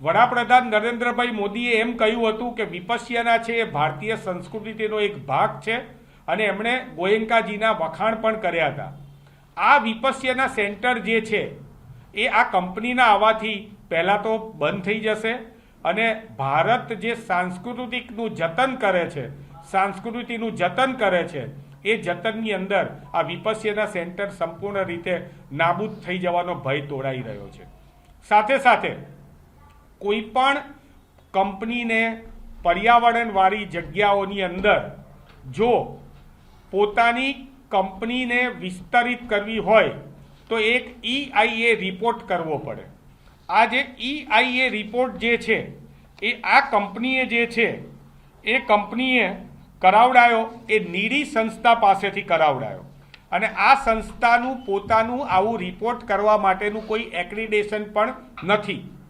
વડાપ્રધાન નરેન્દ્રભાઈ મોદીએ એમ કહ્યું હતું કે વિપસ્યના છે એ ભારતીય સંસ્કૃતિનો એક ભાગ છે અને એમણે ગોયંકાજીના વખાણ પણ કર્યા હતા. આ વિપસ્યના સેન્ટર જે છે, એ આ કંપનીના આવવાથી પહેલાં તો બંધ થઈ જશે અને ભારત જે સાંસ્કૃતિકનું જતન કરે છે, સાંસ્કૃતિનું જતન કરે છે, એ જતનની અંદર આ વિપસ્યના સેન્ટર સંપૂર્ણ રીતે નાબૂદ થઈ જવાનો ભય તોડાઈ રહ્યો છે. સાથે સાથે કોઈ પણ કંપનીને પર્યાવરણવાળી જગ્યાઓની અંદર જો પોતાની કંપનીને વિસ્તરિત કરવી હોય, તો એક ઈઆઈએ રિપોર્ટ કરવો પડે. આ જે ઈઆઈએ રિપોર્ટ જે છે, એ આ કંપનીએ જે છે, એ કંપનીએ કરાવડાયો, એ નીડી સંસ્થા પાસેથી કરાવડાયો. અને આ સંસ્થાનું પોતાનું આવું રિપોર્ટ કરવા માટેનું કોઈ એક્રિડેશન પણ નથી.